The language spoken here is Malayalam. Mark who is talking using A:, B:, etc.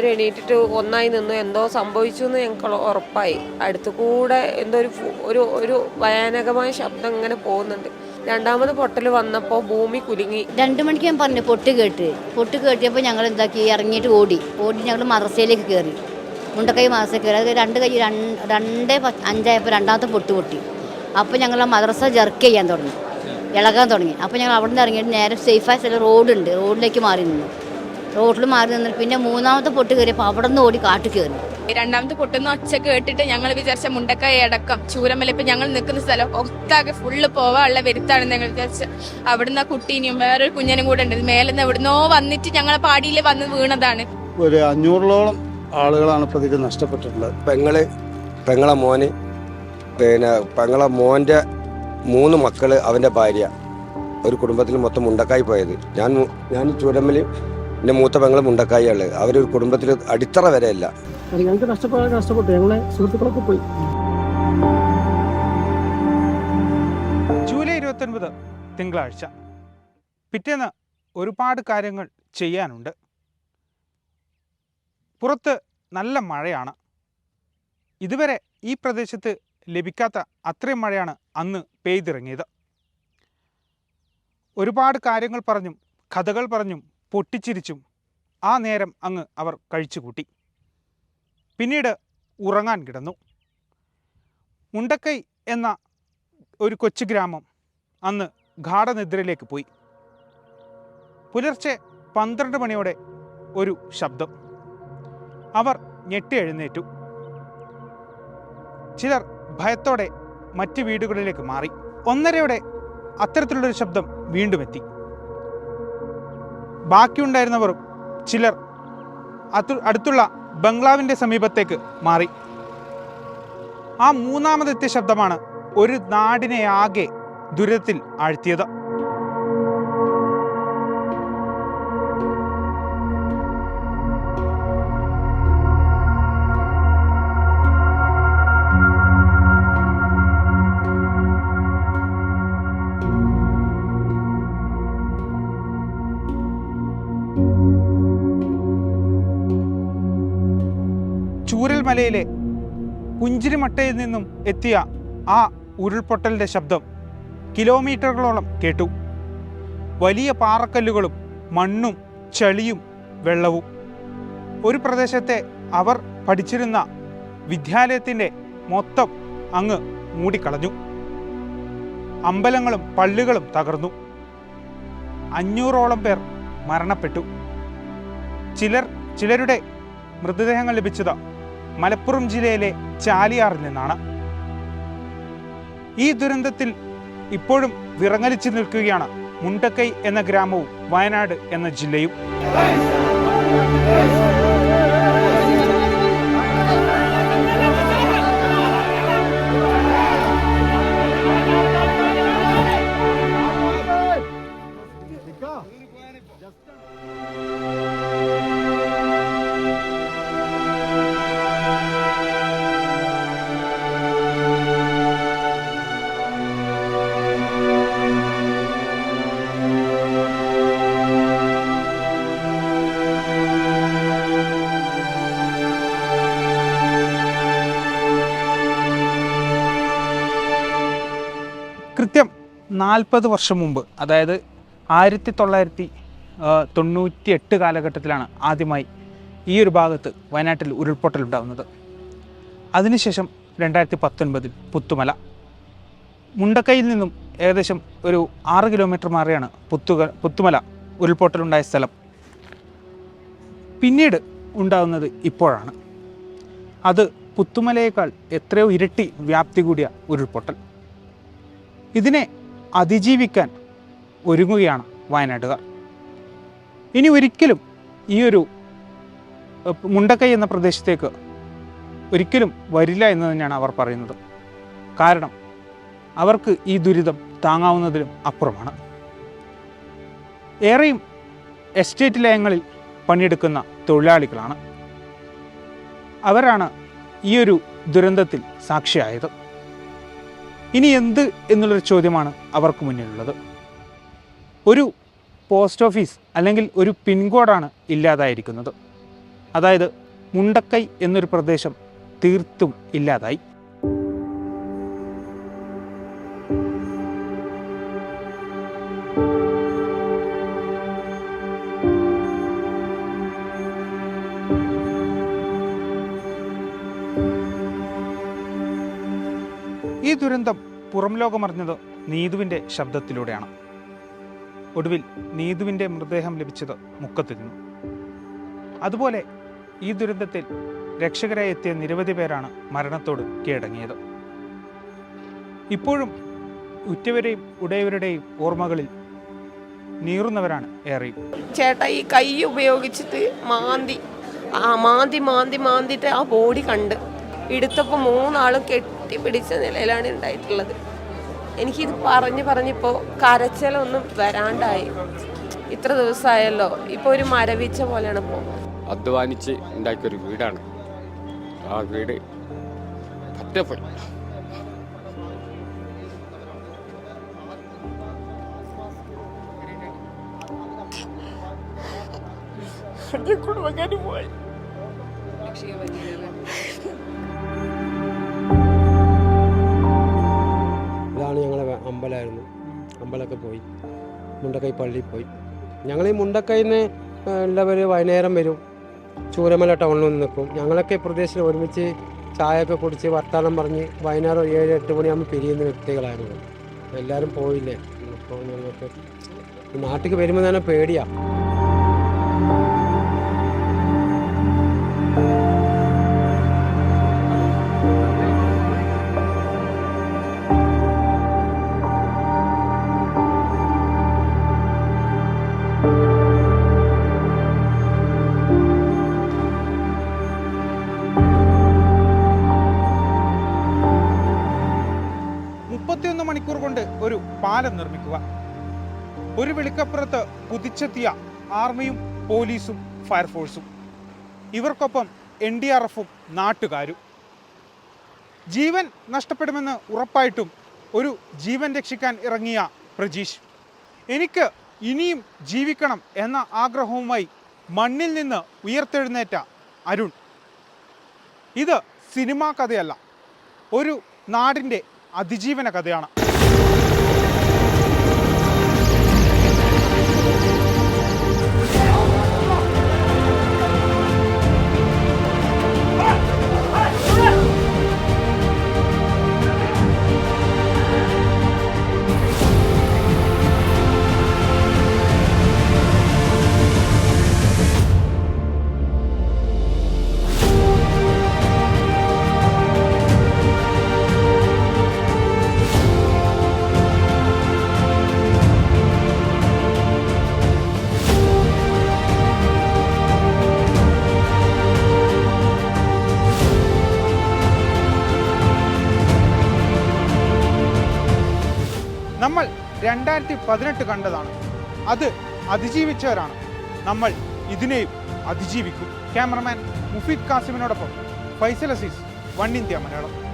A: എല്ലാവരും എണീറ്റിട്ട് ഒന്നായി നിന്നു എന്തോ സംഭവിച്ചു എന്ന് ഞങ്ങൾക്ക് ഉറപ്പായി. അടുത്തു കൂടെ എന്തോ ഒരു ഒരു ഒരു ഭയാനകമായ ശബ്ദം ഇങ്ങനെ പോകുന്നുണ്ട്. രണ്ടാമത് പൊട്ടൽ വന്നപ്പോൾ ഭൂമി കുലുങ്ങി.
B: രണ്ട് മണിക്ക് ഞാൻ പറഞ്ഞു പൊട്ട് കേട്ട്. പൊട്ട് കേട്ടിയപ്പോൾ ഞങ്ങൾ എന്താക്കി ഇറങ്ങിയിട്ട് ഓടി. ഓടി ഞങ്ങൾ മറസയിലേക്ക് കയറി. മുണ്ടക്കൈ മദ്രസ കയറി. അത് രണ്ട് കൈ രണ്ട് അഞ്ചായപ്പോൾ രണ്ടാമത്തെ പൊട്ട് പൊട്ടി. അപ്പോൾ ഞങ്ങൾ മദ്രസ ജർക്ക് ചെയ്യാൻ തുടങ്ങി. ഇളകാൻ തുടങ്ങി. അപ്പോൾ ഞങ്ങൾ അവിടെ നിന്ന് ഇറങ്ങിയിട്ട് നേരെ സേഫായ സ്ഥലം റോഡുണ്ട് റോഡിലേക്ക് മാറി നിന്നു. റോഡിൽ മാറി നിന്നിട്ട് പിന്നെ മൂന്നാമത്തെ പൊട്ട് കയറിയപ്പോൾ അവിടെ നിന്ന് ഓടി കാട്ടു കയറി.
C: രണ്ടാമത്തെ പൊട്ടുന്ന ഒച്ച കേട്ടിട്ട് ഞങ്ങൾ വിചാരിച്ച മുണ്ടക്കായ അടക്കം ചൂരമല ഇപ്പൊ ഞങ്ങൾ നിൽക്കുന്ന സ്ഥലം ഒത്താകെ ഫുള്ള് പോവാനുള്ള വരുത്താണ് ഞങ്ങൾ വിചാരിച്ച. അവിടുന്ന് ആ കുട്ടീനെയും വേറൊരു കുഞ്ഞിനും കൂടെ ഉണ്ട്. മേലെ നിന്ന് എവിടുന്നോ വന്നിട്ട് ഞങ്ങളെ പാടിയിൽ വന്ന് വീണതാണ്.
D: ഒരു അഞ്ഞൂറിലോളം ആളുകളാണ് പ്രതിക്ക് നഷ്ടപ്പെട്ടിട്ടുള്ളത്.
E: പെങ്ങൾ പെങ്ങളെ മോന് പിന്നെ പെങ്ങളെ മോന്റെ മൂന്ന് മക്കൾ അവന്റെ ഭാര്യ. ഒരു കുടുംബത്തിൽ മൊത്തം മുണ്ടക്കായി പോയത്. ഞാൻ ഞാൻ ചൂരമ്മൽ എന്റെ മൂത്ത പെങ്ങൾ മുണ്ടക്കായാണ് അവരൊരു കുടുംബത്തിൽ അടിത്തറ വരെ ഇല്ല
F: ഞങ്ങൾക്ക് നഷ്ടപ്പെടാൻ നഷ്ടപ്പെട്ടു ഞങ്ങളെ സുഹൃത്തുക്കളൊക്കെ പോയി.
G: ജൂലൈ ഇരുപത്തൊൻപത് തിങ്കളാഴ്ച. പിറ്റേന്ന് ഒരുപാട് കാര്യങ്ങൾ ചെയ്യാനുണ്ട്. പുറത്ത് നല്ല മഴയാണ്. ഇതുവരെ ഈ പ്രദേശത്ത് ലഭിക്കാത്ത അത്രയും മഴയാണ് അന്ന് പെയ്തിറങ്ങിയത്. ഒരുപാട് കാര്യങ്ങൾ പറഞ്ഞും കഥകൾ പറഞ്ഞും പൊട്ടിച്ചിരിച്ചും ആ നേരം അങ്ങ് അവർ കഴിച്ചുകൂട്ടി. പിന്നീട് ഉറങ്ങാൻ കിടന്നു. മുണ്ടക്കൈ എന്ന ഒരു കൊച്ചു ഗ്രാമം അന്ന് ഗാഠനിദ്രയിലേക്ക് പോയി. പുലർച്ചെ പന്ത്രണ്ട് മണിയോടെ ഒരു ശബ്ദം. അവർ ഞെട്ടി എഴുന്നേറ്റു. ചിലർ ഭയത്തോടെ മറ്റ് വീടുകളിലേക്ക് മാറി. ഒന്നരയോടെ അത്തരത്തിലുള്ളൊരു ശബ്ദം വീണ്ടും എത്തി. ബാക്കിയുണ്ടായിരുന്നവർ ചിലർ അടുത്തുള്ള ബംഗ്ലാവിന്റെ സമീപത്തേക്ക് മാറി. ആ മൂന്നാമതെത്തിയ ശബ്ദമാണ് ഒരു നാടിനെ ആകെ ദുരിതത്തിൽ ആഴ്ത്തിയത്. ചൂരൽമലയിലെ പുഞ്ചിരിമട്ടയിൽ നിന്നും എത്തിയ ആ ഉരുൾപൊട്ടലിന്റെ ശബ്ദം കിലോമീറ്ററുകളോളം കേട്ടു. വലിയ പാറക്കല്ലുകളും മണ്ണും ചളിയും വെള്ളവും. ഒരു പ്രദേശത്തെ അവർ പഠിച്ചിരുന്ന വിദ്യാലയത്തിന്റെ മൊത്തം അങ്ങ് മൂടിക്കളഞ്ഞു. അമ്പലങ്ങളും പള്ളികളും തകർന്നു. അഞ്ഞൂറോളം പേർ മരണപ്പെട്ടു. ചിലർ ചിലരുടെ മൃതദേഹങ്ങൾ ലഭിച്ചത് മലപ്പുറം ജില്ലയിലെ ചാലിയാറിൽ നിന്നാണ്. ഈ ദുരന്തത്തിൽ ഇപ്പോഴും വിറങ്ങലിച്ചു നിൽക്കുകയാണ് മുണ്ടക്കൈ എന്ന ഗ്രാമവും വയനാട് എന്ന ജില്ലയും. നാൽപ്പത് വർഷം മുമ്പ് അതായത് ആയിരത്തി തൊള്ളായിരത്തി തൊണ്ണൂറ്റി എട്ട് കാലഘട്ടത്തിലാണ് ആദ്യമായി ഈ ഒരു ഭാഗത്ത് വയനാട്ടിൽ ഉരുൾപൊട്ടൽ ഉണ്ടാകുന്നത് അതിനുശേഷം രണ്ടായിരത്തി പത്തൊൻപതിൽ പുത്തുമല. മുണ്ടക്കൈയിൽ നിന്നും ഏകദേശം ഒരു ആറ് കിലോമീറ്റർ മാറിയാണ് പുത്തുക പുത്തുമല ഉരുൾപൊട്ടലുണ്ടായ സ്ഥലം. പിന്നീട് ഉണ്ടാകുന്നത് ഇപ്പോഴാണ്. അത് പുത്തുമലയേക്കാൾ എത്രയോ ഇരട്ടി വ്യാപ്തി കൂടിയ ഉരുൾപൊട്ടൽ. ഇതിനെ അതിജീവിക്കാൻ ഒരുങ്ങുകയാണ് വയനാട്ടുകാർ. ഇനി ഒരിക്കലും ഈ ഒരു മുണ്ടക്കൈ എന്ന പ്രദേശത്തേക്ക് ഒരിക്കലും വരില്ല എന്ന് തന്നെയാണ് അവർ പറയുന്നത്. കാരണം അവർക്ക് ഈ ദുരിതം താങ്ങാവുന്നതിലും അപ്പുറമാണ്. ഏറെയും എസ്റ്റേറ്റ് ലയങ്ങളിൽ പണിയെടുക്കുന്ന തൊഴിലാളികളാണ്. അവരാണ് ഈ ഒരു ദുരന്തത്തിൽ സാക്ഷിയായത്. ഇനി എന്ത് എന്നുള്ളൊരു ചോദ്യമാണ് അവർക്ക് മുന്നിലുള്ളത്. ഒരു പോസ്റ്റ് ഓഫീസ് അല്ലെങ്കിൽ ഒരു പിൻകോഡാണ് ഇല്ലാതായിരിക്കുന്നത്. അതായത് മുണ്ടക്കൈ എന്നൊരു പ്രദേശം തീർത്തും ഇല്ലാതായി. ഈ ദുരന്തം പുറം ലോകമറിഞ്ഞത് നീതുവിന്റെ ശബ്ദത്തിലൂടെയാണ്. ഒടുവിൽ നീതുവിന്റെ മൃതദേഹം ലഭിച്ചത് മുക്കത്തു നിന്നു. അതുപോലെ ഈ ദുരന്തത്തിൽ രക്ഷകരായി എത്തിയ നിരവധി പേരാണ് മരണത്തോട് കീഴടങ്ങിയത്. ഇപ്പോഴും ഉറ്റവരെയും ഉടയവരുടെയും ഓർമ്മകളിൽ നീറുന്നവരാണ് ഏറെയും.
A: ചേട്ട ഈ കൈ ഉപയോഗിച്ചിട്ട് മാന്തി ആ മാന്തി മാന്തി മാന്തിട്ട് ആ ബോഡി കണ്ട് എടുത്തപ്പോൾ മൂന്നാളും കെട്ടിപ്പിടിച്ച നിലയിലാണ് ഉണ്ടായിട്ടുള്ളത്. എനിക്കിത് പറഞ്ഞ് പറഞ്ഞിപ്പോൾ കരച്ചിലൊന്നും വരാണ്ടായി. ഇത്ര ദിവസമായല്ലോ ഇപ്പോൾ ഒരു മരവിച്ച പോലെയാണ് ഇപ്പോൾ
H: അധ്വാനിച്ച് ഉണ്ടാക്കിയൊരു വീടാണ്. ആ വീട് പറ്റപ്പോയി
A: കുടുംബക്കാർ പോയി.
I: മുണ്ടക്കൈ പള്ളിയിൽ പോയി. ഞങ്ങൾ ഈ മുണ്ടക്കൈയിൽ നിന്ന് വൈകുന്നേരം വരും. ചൂരമല ടൗണിൽ നിന്ന് നിൽക്കും. ഞങ്ങളൊക്കെ ഈ പ്രദേശത്ത് ഒരുമിച്ച് ചായയൊക്കെ കുടിച്ച് വർത്തമാനം പറഞ്ഞ് വൈകുന്നേരം ഏഴ് എട്ട് മണിയാകുമ്പോൾ പിരിയുന്ന വ്യക്തികളായിരുന്നു. എല്ലാവരും പോയില്ലേ? അപ്പോൾ ഞങ്ങൾക്ക് നാട്ടിൽ വരുമ്പോൾ തന്നെ പേടിയാണ്
G: പാലം നിർമ്മിക്കുക. ഒരു വിളിക്കപ്പുറത്ത് കുതിച്ചെത്തിയ ആർമിയും പോലീസും ഫയർഫോഴ്സും. ഇവർക്കൊപ്പം എൻ ഡി ആർ എഫും നാട്ടുകാരും. ജീവൻ നഷ്ടപ്പെടുമെന്ന് ഉറപ്പായിട്ടും ഒരു ജീവൻ രക്ഷിക്കാൻ ഇറങ്ങിയ പ്രജീഷ്. എനിക്ക് ഇനിയും ജീവിക്കണം എന്ന ആഗ്രഹവുമായി മണ്ണിൽ നിന്ന് ഉയർത്തെഴുന്നേറ്റ അരുൺ. ഇത് സിനിമാ കഥയല്ല ഒരു നാടിന്റെ അതിജീവന കഥയാണ്. നമ്മൾ രണ്ടായിരത്തി പതിനെട്ട് കണ്ടതാണ്. അത് അതിജീവിച്ചവരാണ്. നമ്മൾ ഇതിനെയും അതിജീവിക്കും. ക്യാമറമാൻ മുഫീദ് കാസിമിനോടൊപ്പം ഫൈസൽ അസീസ് വൺ ഇന്ത്യ മലയാളം.